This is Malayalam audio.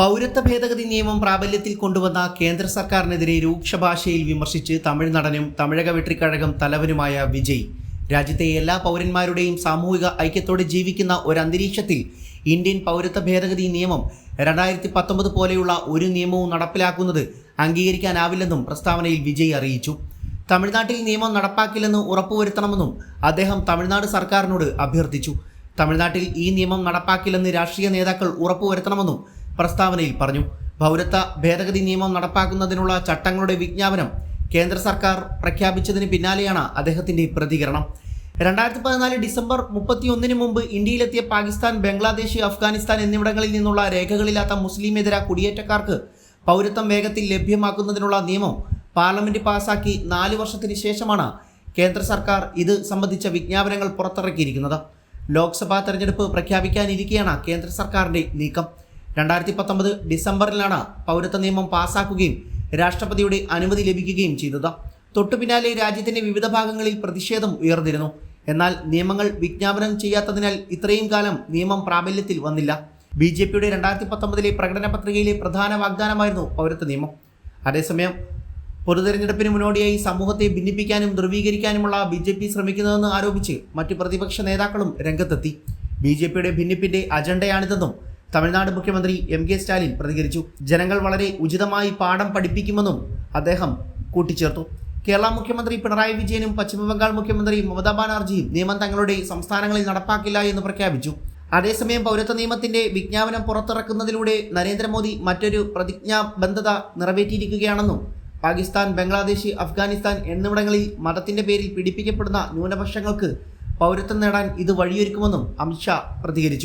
പൗരത്വ ഭേദഗതി നിയമം പ്രാബല്യത്തിൽ കൊണ്ടുവന്ന കേന്ദ്ര സർക്കാരിനെതിരെ രൂക്ഷ ഭാഷയിൽ വിമർശിച്ച് തമിഴ് നടനും തമിഴക വെട്ടിക്കഴകം തലവനുമായ വിജയ്. രാജ്യത്തെ എല്ലാ പൗരന്മാരുടെയും സാമൂഹിക ഐക്യത്തോടെ ജീവിക്കുന്ന ഒരു അന്തരീക്ഷത്തിൽ ഇന്ത്യൻ പൗരത്വ ഭേദഗതി നിയമം രണ്ടായിരത്തി പത്തൊമ്പത് പോലെയുള്ള ഒരു നിയമവും നടപ്പിലാക്കുന്നത് അംഗീകരിക്കാനാവില്ലെന്നും പ്രസ്താവനയിൽ വിജയ് അറിയിച്ചു. തമിഴ്നാട്ടിൽ നിയമം നടപ്പാക്കില്ലെന്ന് ഉറപ്പുവരുത്തണമെന്നും അദ്ദേഹം തമിഴ്നാട് സർക്കാരിനോട് അഭ്യർത്ഥിച്ചു. തമിഴ്നാട്ടിൽ ഈ നിയമം നടപ്പാക്കില്ലെന്ന് രാഷ്ട്രീയ നേതാക്കൾ ഉറപ്പുവരുത്തണമെന്നും പ്രസ്താവനയിൽ പറഞ്ഞു. പൗരത്വ ഭേദഗതി നിയമം നടപ്പാക്കുന്നതിനുള്ള ചട്ടങ്ങളുടെ വിജ്ഞാപനം കേന്ദ്ര സർക്കാർ പ്രഖ്യാപിച്ചതിന് പിന്നാലെയാണ് അദ്ദേഹത്തിന്റെ പ്രതികരണം. രണ്ടായിരത്തി പതിനാല് ഡിസംബർ മുപ്പത്തിയൊന്നിന് മുമ്പ് ഇന്ത്യയിലെത്തിയ പാകിസ്ഥാൻ ബംഗ്ലാദേശ് അഫ്ഗാനിസ്ഥാൻ എന്നിവിടങ്ങളിൽ നിന്നുള്ള രേഖകളില്ലാത്ത മുസ്ലിമേതര കുടിയേറ്റക്കാർക്ക് പൗരത്വം വേഗത്തിൽ ലഭ്യമാക്കുന്നതിനുള്ള നിയമം പാർലമെന്റ് പാസാക്കി നാല് വർഷത്തിന് ശേഷമാണ് കേന്ദ്ര സർക്കാർ ഇത് സംബന്ധിച്ച വിജ്ഞാപനങ്ങൾ പുറത്തിറക്കിയിരിക്കുന്നത്. ലോക്സഭാ തെരഞ്ഞെടുപ്പ് പ്രഖ്യാപിക്കാനിരിക്കെയാണ് കേന്ദ്ര സർക്കാരിന്റെ നീക്കം. രണ്ടായിരത്തി പത്തൊമ്പത് ഡിസംബറിലാണ് പൗരത്വ നിയമം പാസാക്കുകയും രാഷ്ട്രപതിയുടെ അനുമതി ലഭിക്കുകയും ചെയ്തത്. തൊട്ടു പിന്നാലെ രാജ്യത്തിന്റെ വിവിധ ഭാഗങ്ങളിൽ പ്രതിഷേധം ഉയർന്നിരുന്നു. എന്നാൽ നിയമങ്ങൾ വിജ്ഞാപനം ചെയ്യാത്തതിനാൽ ഇത്രയും കാലം നിയമം പ്രാബല്യത്തിൽ വന്നില്ല. ബി ജെ പിയുടെ രണ്ടായിരത്തി പത്തൊമ്പതിലെ പ്രകടന പത്രികയിലെ പ്രധാന വാഗ്ദാനമായിരുന്നു പൗരത്വ നിയമം. അതേസമയം പൊതുതെരഞ്ഞെടുപ്പിന് മുന്നോടിയായി സമൂഹത്തെ ഭിന്നിപ്പിക്കാനും ധ്രുവീകരിക്കാനുമുള്ള ബി ജെ പി ശ്രമിക്കുന്നതെന്ന് ആരോപിച്ച് മറ്റ് പ്രതിപക്ഷ നേതാക്കളും രംഗത്തെത്തി. ബി ജെ പിയുടെ ഭിന്നിപ്പിന്റെ അജണ്ടയാണിതെന്നും തമിഴ്നാട് മുഖ്യമന്ത്രി എം കെ സ്റ്റാലിൻ പ്രതികരിച്ചു. ജനങ്ങൾ വളരെ ഉചിതമായി പാഠം പഠിപ്പിക്കുമെന്നും അദ്ദേഹം കൂട്ടിച്ചേർത്തു. കേരള മുഖ്യമന്ത്രി പിണറായി വിജയനും പശ്ചിമബംഗാൾ മുഖ്യമന്ത്രി മമതാ ബാനർജിയും നിയമം തങ്ങളുടെ സംസ്ഥാനങ്ങളിൽ നടപ്പാക്കില്ല എന്ന് പ്രഖ്യാപിച്ചു. അതേസമയം പൗരത്വ നിയമത്തിന്റെ വിജ്ഞാപനം പുറത്തിറക്കുന്നതിലൂടെ നരേന്ദ്രമോദി മറ്റൊരു പ്രതിജ്ഞാബദ്ധത നിറവേറ്റിയിരിക്കുകയാണെന്നും പാകിസ്ഥാൻ ബംഗ്ലാദേശ് അഫ്ഗാനിസ്ഥാൻ എന്നിവിടങ്ങളിൽ മതത്തിന്റെ പേരിൽ പീഡിപ്പിക്കപ്പെടുന്ന ന്യൂനപക്ഷങ്ങൾക്ക് പൗരത്വം നേടാൻ ഇത് വഴിയൊരുക്കുമെന്നും അമിത്ഷാ പ്രതികരിച്ചു.